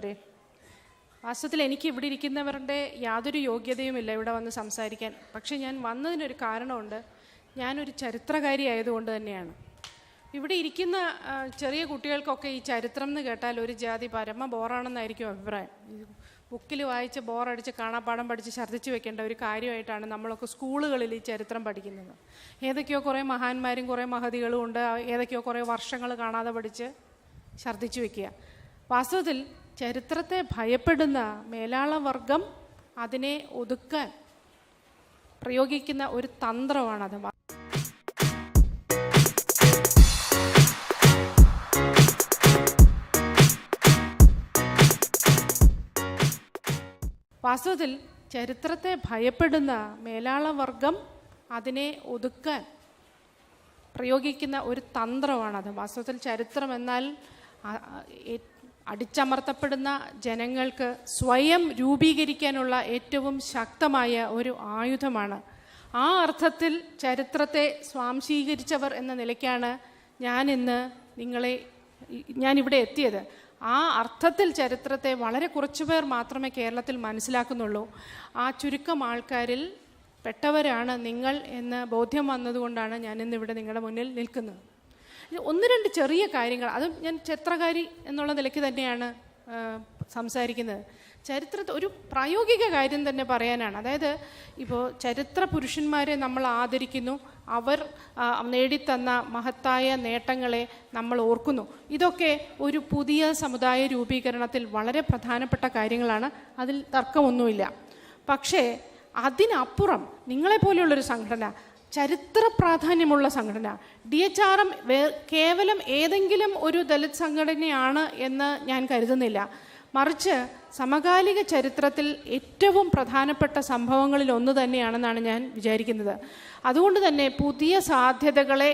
പ്രിയമുള്ളവരെ വാസ്തവത്തിൽ എനിക്ക് ഇവിടെ ഇരിക്കുന്നവരുടെ യാതൊരു യോഗ്യതയുമില്ല ഇവിടെ വന്ന് സംസാരിക്കാൻ. പക്ഷെ ഞാൻ വന്നതിനൊരു കാരണമുണ്ട്. ഞാനൊരു ചരിത്രകാരി ആയതുകൊണ്ട് തന്നെയാണ്. ഇവിടെ ഇരിക്കുന്ന ചെറിയ കുട്ടികൾക്കൊക്കെ ഈ ചരിത്രം എന്ന് കേട്ടാൽ ഒരു ജാതി പരമ ബോറാണെന്നായിരിക്കും അഭിപ്രായം. ബുക്കിൽ വായിച്ച് ബോറടിച്ച് കാണാപ്പാടം പഠിച്ച് ഛർദ്ദിച്ച് വെക്കേണ്ട ഒരു കാര്യമായിട്ടാണ് നമ്മളൊക്കെ സ്കൂളുകളിൽ ഈ ചരിത്രം പഠിക്കുന്നത്. ഏതൊക്കെയോ കുറേ മഹാന്മാരും കുറേ മഹതികളും ഉണ്ട്. ഏതൊക്കെയോ കുറേ വർഷങ്ങൾ കാണാതെ പഠിച്ച് ഛർദ്ദിച്ച് വെക്കുക. വാസ്തവത്തിൽ ചരിത്രത്തെ ഭയപ്പെടുന്ന മേലാളവർഗം അതിനെ ഒതുക്കാൻ പ്രയോഗിക്കുന്ന ഒരു തന്ത്രമാണത് വാസ്തവത്തിൽ ചരിത്രത്തെ ഭയപ്പെടുന്ന മേലാളവർഗം അതിനെ ഒതുക്കാൻ പ്രയോഗിക്കുന്ന ഒരു തന്ത്രമാണത് വാസ്തവത്തിൽ ചരിത്രം എന്നാൽ അടിച്ചമർത്തപ്പെടുന്ന ജനങ്ങൾക്ക് സ്വയം രൂപീകരിക്കാനുള്ള ഏറ്റവും ശക്തമായ ഒരു ആയുധമാണ്. ആ അർത്ഥത്തിൽ ചരിത്രത്തെ സ്വാംശീകരിച്ചവർ എന്ന നിലയ്ക്കാണ് ഞാൻ ഇന്ന് നിങ്ങളെ ഞാനിവിടെ എത്തിയത്. ആ അർത്ഥത്തിൽ ചരിത്രത്തെ വളരെ കുറച്ചു പേർ മാത്രമേ കേരളത്തിൽ മനസ്സിലാക്കുന്നുള്ളൂ. ആ ചുരുക്കം ആൾക്കാരിൽ പെട്ടവരാണ് നിങ്ങൾ എന്ന് ബോധ്യം വന്നതുകൊണ്ടാണ് ഞാനിന്നിവിടെ നിങ്ങളുടെ മുന്നിൽ നിൽക്കുന്നത്. ഒന്ന് രണ്ട് ചെറിയ കാര്യങ്ങൾ. അതും ഞാൻ ചിത്രകാരി എന്നുള്ള നിലയ്ക്ക് തന്നെയാണ് സംസാരിക്കുന്നത്. ചരിത്രത്തെ ഒരു പ്രായോഗിക കാര്യം തന്നെ പറയാനാണ്. അതായത് ഇപ്പോൾ ചരിത്ര പുരുഷന്മാരെ നമ്മൾ ആദരിക്കുന്നു. അവർ നേടിത്തന്ന മഹത്തായ നേട്ടങ്ങളെ നമ്മൾ ഓർക്കുന്നു. ഇതൊക്കെ ഒരു പുതിയ സമുദായ രൂപീകരണത്തിൽ വളരെ പ്രധാനപ്പെട്ട കാര്യങ്ങളാണ്. അതിൽ തർക്കമൊന്നുമില്ല. പക്ഷേ അതിനപ്പുറം നിങ്ങളെപ്പോലെയുള്ളൊരു സംഘടന ചരിത്ര പ്രാധാന്യമുള്ള സംഘടന. ഡി എച്ച് ആർ എം കേവലം ഏതെങ്കിലും ഒരു ദലിത് സംഘടനയാണ് എന്ന് ഞാൻ കരുതുന്നില്ല. മറിച്ച് സമകാലിക ചരിത്രത്തിൽ ഏറ്റവും പ്രധാനപ്പെട്ട സംഭവങ്ങളിൽ ഒന്ന് തന്നെയാണെന്നാണ് ഞാൻ വിചാരിക്കുന്നത്. അതുകൊണ്ട് തന്നെ പുതിയ സാധ്യതകളെ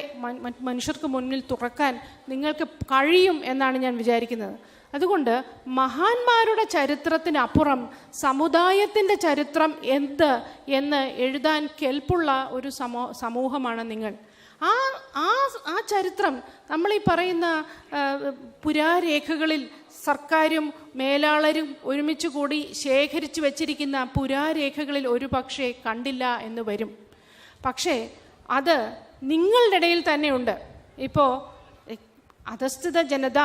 മനുഷ്യർക്ക് മുന്നിൽ തുറക്കാൻ നിങ്ങൾക്ക് കഴിയും എന്നാണ് ഞാൻ വിചാരിക്കുന്നത്. അതുകൊണ്ട് മഹാന്മാരുടെ ചരിത്രത്തിനപ്പുറം സമുദായത്തിന്റെ ചരിത്രം എന്ത് എന്ന് എഴുതാൻ കെൽപ്പുള്ള ഒരു സമൂ സമൂഹമാണ് നിങ്ങൾ. ആ ആ ആ ചരിത്രം നമ്മൾ ഈ പറയുന്ന പുരാരേഖകളിൽ സർക്കാരും മേലാളരും ഒരുമിച്ച് കൂടി ശേഖരിച്ചു വച്ചിരിക്കുന്ന പുരാരേഖകളിൽ ഒരു പക്ഷേ കണ്ടില്ല എന്ന് വരും. പക്ഷേ അത് നിങ്ങളുടെ ഇടയിൽ തന്നെയുണ്ട് ഇപ്പോൾ അധസ്ഥിത ജനത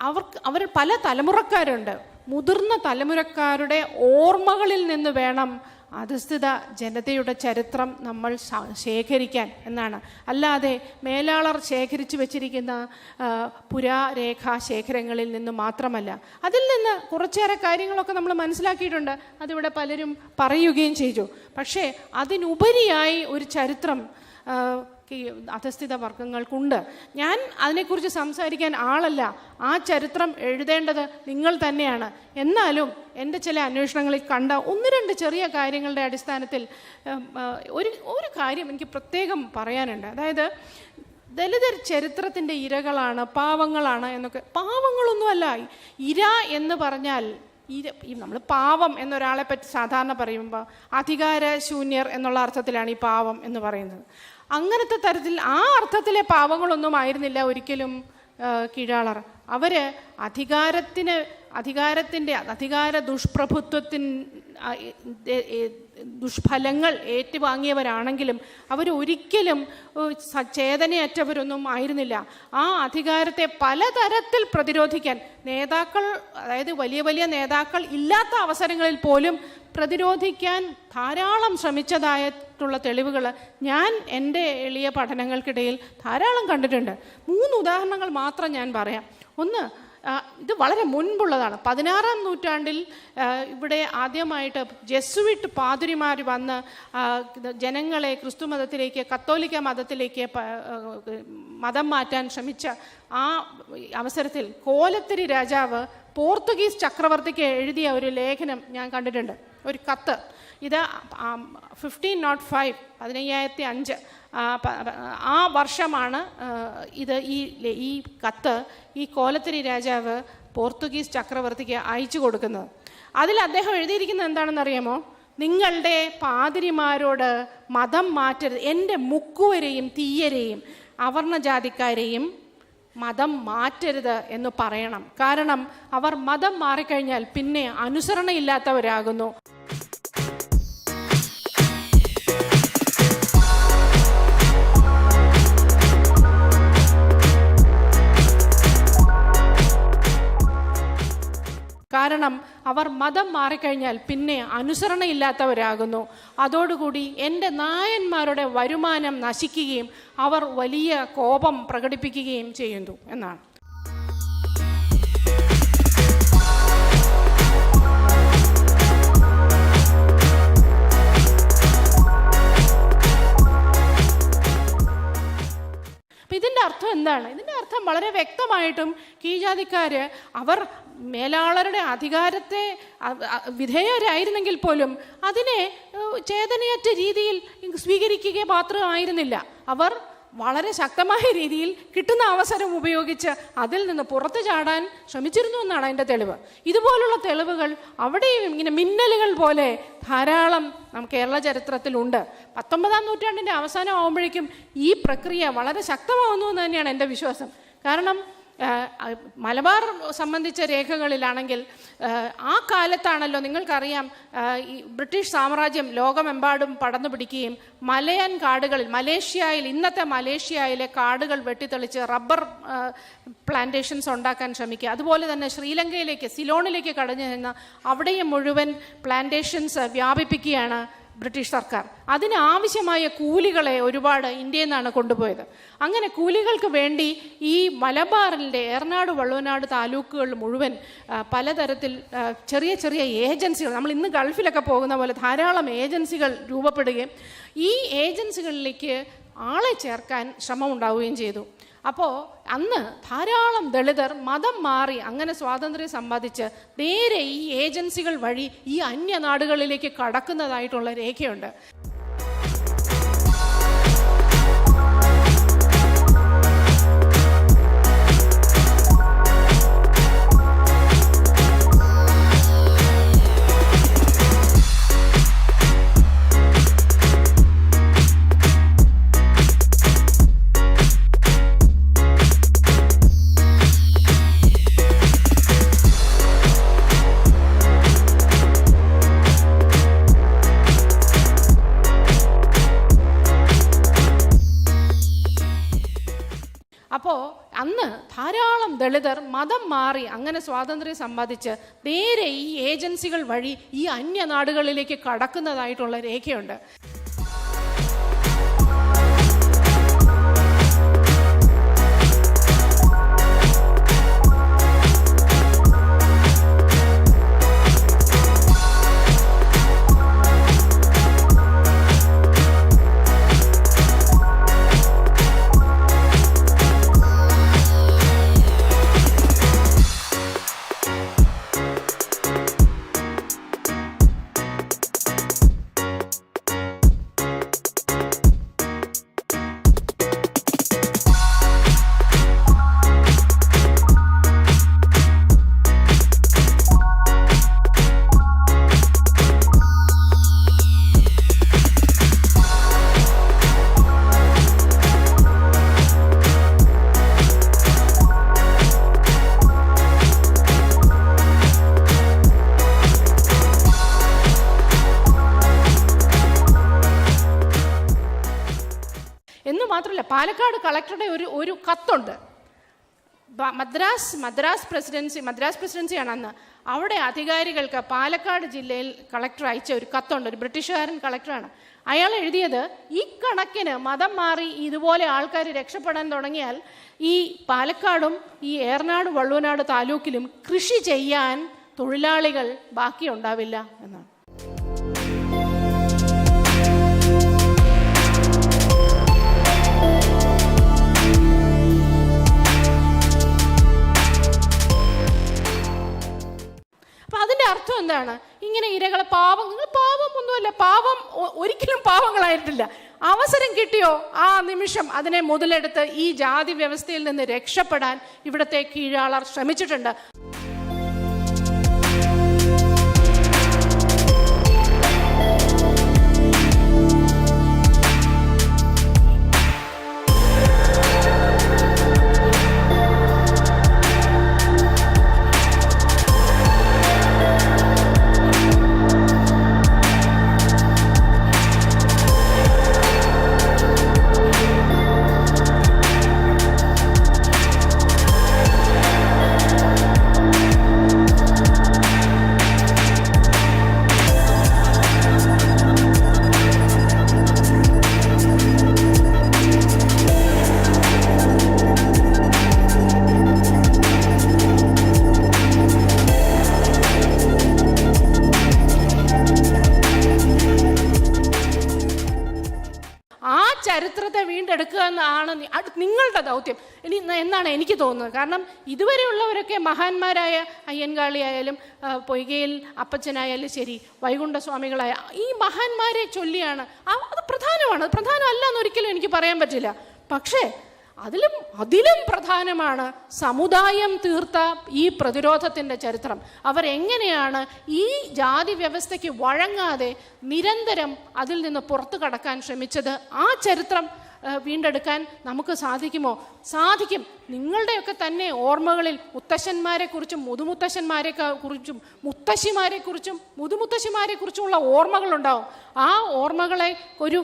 അവർക്ക് അവർ പല തലമുറക്കാരുണ്ട്. മുതിർന്ന തലമുറക്കാരുടെ ഓർമ്മകളിൽ നിന്ന് വേണം അധസ്ഥിത ജനതയുടെ ചരിത്രം നമ്മൾ ശേഖരിക്കാൻ എന്നാണ്. അല്ലാതെ മേലാളർ ശേഖരിച്ചു വച്ചിരിക്കുന്ന പുരാരേഖാ ശേഖരങ്ങളിൽ നിന്ന് മാത്രമല്ല. അതിൽ നിന്ന് കുറച്ചേറെ കാര്യങ്ങളൊക്കെ നമ്മൾ മനസ്സിലാക്കിയിട്ടുണ്ട്. അതിവിടെ പലരും പറയുകയും ചെയ്തു. പക്ഷേ അതിനുപരിയായി ഒരു ചരിത്രം അധസ്ഥിത വർഗങ്ങൾക്കുണ്ട് ഞാൻ അതിനെക്കുറിച്ച് സംസാരിക്കാൻ ആളല്ല. ആ ചരിത്രം എഴുതേണ്ടത് നിങ്ങൾ തന്നെയാണ്. എന്നാലും എന്റെ ചില അന്വേഷണങ്ങളിൽ കണ്ട ഒന്ന് രണ്ട് ചെറിയ കാര്യങ്ങളുടെ അടിസ്ഥാനത്തിൽ ഒരു ഒരു കാര്യം എനിക്ക് പ്രത്യേകം പറയാനുണ്ട്. അതായത് ദലിതർ ചരിത്രത്തിന്റെ ഇരകളാണ് പാവങ്ങളാണ് എന്നൊക്കെ. പാവങ്ങളൊന്നുമല്ല ഇര എന്ന് പറഞ്ഞാൽ ഈ നമ്മൾ പാവം എന്നൊരാളെ പറ്റി സാധാരണ പറയുമ്പോൾ അധികാര ശൂന്യർ എന്നുള്ള അർത്ഥത്തിലാണ് ഈ പാവം എന്ന് പറയുന്നത്. അങ്ങനത്തെ തരത്തിൽ ആ അർത്ഥത്തിലെ പാവങ്ങളൊന്നും ആയിരുന്നില്ല ഒരിക്കലും കീഴാളർ. അവർ അധികാരത്തിന് അധികാരത്തിന്റെ അധികാര ദുഷ്പ്രഭുത്വത്തിൻ ദുഷ്ഫലങ്ങൾ ഏറ്റുവാങ്ങിയവരാണെങ്കിലും അവരൊരിക്കലും ചേതനയറ്റവരൊന്നും ആയിരുന്നില്ല. ആ അധികാരത്തെ പലതരത്തിൽ പ്രതിരോധിക്കാൻ നേതാക്കൾ അതായത് വലിയ വലിയ നേതാക്കൾ ഇല്ലാത്ത അവസരങ്ങളിൽ പോലും പ്രതിരോധിക്കാൻ ധാരാളം ശ്രമിച്ചതായിട്ടുള്ള തെളിവുകൾ ഞാൻ എന്റെ എളിയ പഠനങ്ങൾക്കിടയിൽ ധാരാളം കണ്ടിട്ടുണ്ട്. മൂന്ന് ഉദാഹരണങ്ങൾ മാത്രം ഞാൻ പറയാം. ഒന്ന് ഇത് വളരെ മുൻപുള്ളതാണ്. പതിനാറാം നൂറ്റാണ്ടിൽ ഇവിടെ ആദ്യമായിട്ട് ജെസുവിറ്റ് പാതിരിമാർ വന്ന് ജനങ്ങളെ ക്രിസ്തു മതത്തിലേക്ക് കത്തോലിക്ക മതത്തിലേക്ക് മതം മാറ്റാൻ ശ്രമിച്ച ആ അവസരത്തിൽ കോലത്തിരി രാജാവ് പോർത്തുഗീസ് ചക്രവർത്തിക്ക് എഴുതിയ ഒരു ലേഖനം ഞാൻ കണ്ടിട്ടുണ്ട്. ഒരു കത്ത്. ഇത് ഫിഫ്റ്റീൻ നോട്ട് ഫൈവ് പതിനയ്യായിരത്തി അഞ്ച് ആ, വർഷമാണ് ഇത് ഈ ഈ കത്ത് ഈ കോലത്തിരി രാജാവ് പോർത്തുഗീസ് ചക്രവർത്തിക്ക് അയച്ചു കൊടുക്കുന്നത്. അതിൽ അദ്ദേഹം എഴുതിയിരിക്കുന്നത് എന്താണെന്നറിയാമോ? നിങ്ങളുടെ പാതിരിമാരോട് മതം മാറ്റരുത്. എന്റെ മുക്കുവരെയും തീയരെയും അവർണജാതിക്കാരെയും മതം മാറ്റരുത് എന്ന് പറയണം. കാരണം അവർ മതം മാറിക്കഴിഞ്ഞാൽ പിന്നെ അനുസരണയില്ലാത്തവരാകുന്നു. കാരണം അവർ മതം മാറിക്കഴിഞ്ഞാൽ പിന്നെ അനുസരണയില്ലാത്തവരാകുന്നു. അതോടുകൂടി എന്റെ നായന്മാരുടെ വരുമാനം നശിക്കുകയും അവർ വലിയ കോപം പ്രകടിപ്പിക്കുകയും ചെയ്യുന്നു എന്നാണ്. ഇതിന്റെ അർത്ഥം എന്താണ്? ഇതിന്റെ അർത്ഥം വളരെ വ്യക്തമായിട്ടും കീഴാതിക്കാർ അവർ മേലാളരുടെ അധികാരത്തെ വിധേയരായിരുന്നെങ്കിൽ പോലും അതിനെ ചേതനയറ്റ രീതിയിൽ സ്വീകരിക്കുക മാത്രമായിരുന്നില്ല അവർ വളരെ ശക്തമായ രീതിയിൽ കിട്ടുന്ന അവസരം ഉപയോഗിച്ച് അതിൽ നിന്ന് പുറത്തു ചാടാൻ ശ്രമിച്ചിരുന്നു എന്നാണ് അതിന്റെ തെളിവ്. ഇതുപോലുള്ള തെളിവുകൾ അവിടെയും ഇങ്ങനെ മിന്നലുകൾ പോലെ ധാരാളം നമുക്ക് കേരള ചരിത്രത്തിലുണ്ട് പത്തൊമ്പതാം നൂറ്റാണ്ടിന്റെ അവസാനം ആകുമ്പോഴേക്കും ഈ പ്രക്രിയ വളരെ ശക്തമാവുന്നു എന്ന് തന്നെയാണ് എന്റെ വിശ്വാസം. കാരണം മലബാർ സംബന്ധിച്ച രേഖകളിലാണെങ്കിൽ ആ, കാലത്താണല്ലോ നിങ്ങൾക്കറിയാം ഈ ബ്രിട്ടീഷ് സാമ്രാജ്യം ലോകമെമ്പാടും പടന്നു പിടിക്കുകയും മലയൻ കാടുകളിൽ മലേഷ്യയിൽ ഇന്നത്തെ മലേഷ്യയിലെ കാടുകൾ വെട്ടിത്തെളിച്ച് റബ്ബർ പ്ലാന്റേഷൻസ് ഉണ്ടാക്കാൻ ശ്രമിക്കുക. അതുപോലെ തന്നെ ശ്രീലങ്കയിലേക്ക് സിലോണിലേക്ക് കടഞ്ഞു നിന്ന് അവിടെയും മുഴുവൻ പ്ലാന്റേഷൻസ് വ്യാപിപ്പിക്കുകയാണ് ബ്രിട്ടീഷ് സർക്കാർ. അതിനാവശ്യമായ കൂലികളെ ഒരുപാട് ഇന്ത്യയിൽ നിന്നാണ് കൊണ്ടുപോയത്. അങ്ങനെ കൂലികൾക്ക് വേണ്ടി ഈ മലബാറിന്റെ ഏറനാട് വള്ളുവനാട് താലൂക്കുകൾ മുഴുവൻ പലതരത്തിൽ ചെറിയ ചെറിയ ഏജൻസികൾ നമ്മൾ ഇന്ന് ഗൾഫിലൊക്കെ പോകുന്ന പോലെ ധാരാളം ഏജൻസികൾ രൂപപ്പെടുകയും ഈ ഏജൻസികളിലേക്ക് ആളെ ചേർക്കാൻ ശ്രമമുണ്ടാവുകയും ചെയ്തു. അപ്പോൾ അന്ന് ധാരാളം ദളിതർ മതം മാറി അങ്ങനെ സ്വാതന്ത്ര്യം സമ്പാദിച്ച് നേരെ ഈ ഏജൻസികൾ വഴി ഈ അന്യനാടുകളിലേക്ക് കടക്കുന്നതായിട്ടുള്ള രേഖയുണ്ട്. ദളിതർ മതം മാറി അങ്ങനെ സ്വാതന്ത്ര്യം സമ്പാദിച്ച് നേരെ ഈ ഏജൻസികൾ വഴി ഈ അന്യനാടുകളിലേക്ക് കടക്കുന്നതായിട്ടുള്ള രേഖയുണ്ട്. പാലക്കാട് കളക്ടറുടെ ഒരു ഒരു കത്തുണ്ട്. മദ്രാസ് മദ്രാസ് പ്രസിഡൻസി മദ്രാസ് പ്രസിഡൻസിയാണ് അന്ന് അവിടെ അധികാരികൾക്ക് പാലക്കാട് ജില്ലയിൽ കളക്ടർ അയച്ച ഒരു കത്തുണ്ട്. ഒരു ബ്രിട്ടീഷുകാരൻ കളക്ടറാണ്. അയാൾ എഴുതിയത് ഈ കണക്കിന് മതം മാറി ഇതുപോലെ ആൾക്കാർ രക്ഷപ്പെടാൻ തുടങ്ങിയാൽ ഈ പാലക്കാടും ഈ ഏറനാട് വള്ളുവനാട് താലൂക്കിലും കൃഷി ചെയ്യാൻ തൊഴിലാളികൾ ബാക്കിയുണ്ടാവില്ല എന്നാണ്. എന്താണ് ഇങ്ങനെ ഇരകളെ പാവം നിങ്ങൾ പാവം ഒന്നുമല്ല പാവം ഒരിക്കലും പാവങ്ങളായിട്ടില്ല. അവസരം കിട്ടിയോ? ആ നിമിഷം അതിനെ മുതലെടുത്ത് ഈ ജാതി വ്യവസ്ഥയിൽ നിന്ന് രക്ഷപ്പെടാൻ ഇവിടുത്തെ കീഴാളർ ശ്രമിച്ചിട്ടുണ്ട്. ചരിത്രത്തെ വീണ്ടെടുക്കുക എന്നാണ് നിങ്ങളുടെ ദൗത്യം. ഇനി എന്നാണ് എനിക്ക് തോന്നുന്നത്. കാരണം ഇതുവരെയുള്ളവരൊക്കെ മഹാന്മാരായ അയ്യൻകാളിയായാലും പൊയ്കയിൽ അപ്പച്ചനായാലും ശരി വൈകുണ്ഠ സ്വാമികളായ ഈ മഹാന്മാരെ ചൊല്ലിയാണ്. അത് പ്രധാനമാണ്. പ്രധാനമല്ല എന്നൊരിക്കലും എനിക്ക് പറയാൻ പറ്റില്ല. പക്ഷേ അതിലും അതിലും പ്രധാനമാണ് സമുദായം തീർത്ത ഈ പ്രതിരോധത്തിന്റെ ചരിത്രം. അവരെങ്ങനെയാണ് ഈ ജാതി വ്യവസ്ഥയ്ക്ക് വഴങ്ങാതെ നിരന്തരം അതിൽ നിന്ന് പുറത്തു കടക്കാൻ ശ്രമിച്ചത്? ആ ചരിത്രം വീണ്ടെടുക്കാൻ നമുക്ക് സാധിക്കുമോ? സാധിക്കും. നിങ്ങളുടെയൊക്കെ തന്നെ ഓർമ്മകളിൽ മുത്തശ്ശന്മാരെക്കുറിച്ചും മുതുമുത്തശ്ശന്മാരെ കുറിച്ചും മുത്തശ്ശിമാരെക്കുറിച്ചും മുതുമുത്തശ്ശിമാരെക്കുറിച്ചുമുള്ള മുതുമുത്തശ്ശിമാരെ കുറിച്ചുമുള്ള ഓർമ്മകളുണ്ടാവും. ആ ഓർമ്മകളെ ഒരു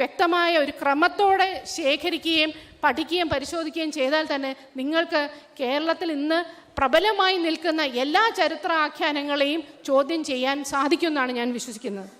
വ്യക്തമായ ഒരു ക്രമത്തോടെ ശേഖരിക്കുകയും പഠിക്കുകയും പരിശോധിക്കുകയും ചെയ്താൽ തന്നെ നിങ്ങൾക്ക് കേരളത്തിൽ ഇന്ന് പ്രബലമായി നിൽക്കുന്ന എല്ലാ ചരിത്ര ആഖ്യാനങ്ങളെയും ചോദ്യം ചെയ്യാൻ സാധിക്കുമെന്നാണ് ഞാൻ വിശ്വസിക്കുന്നത്.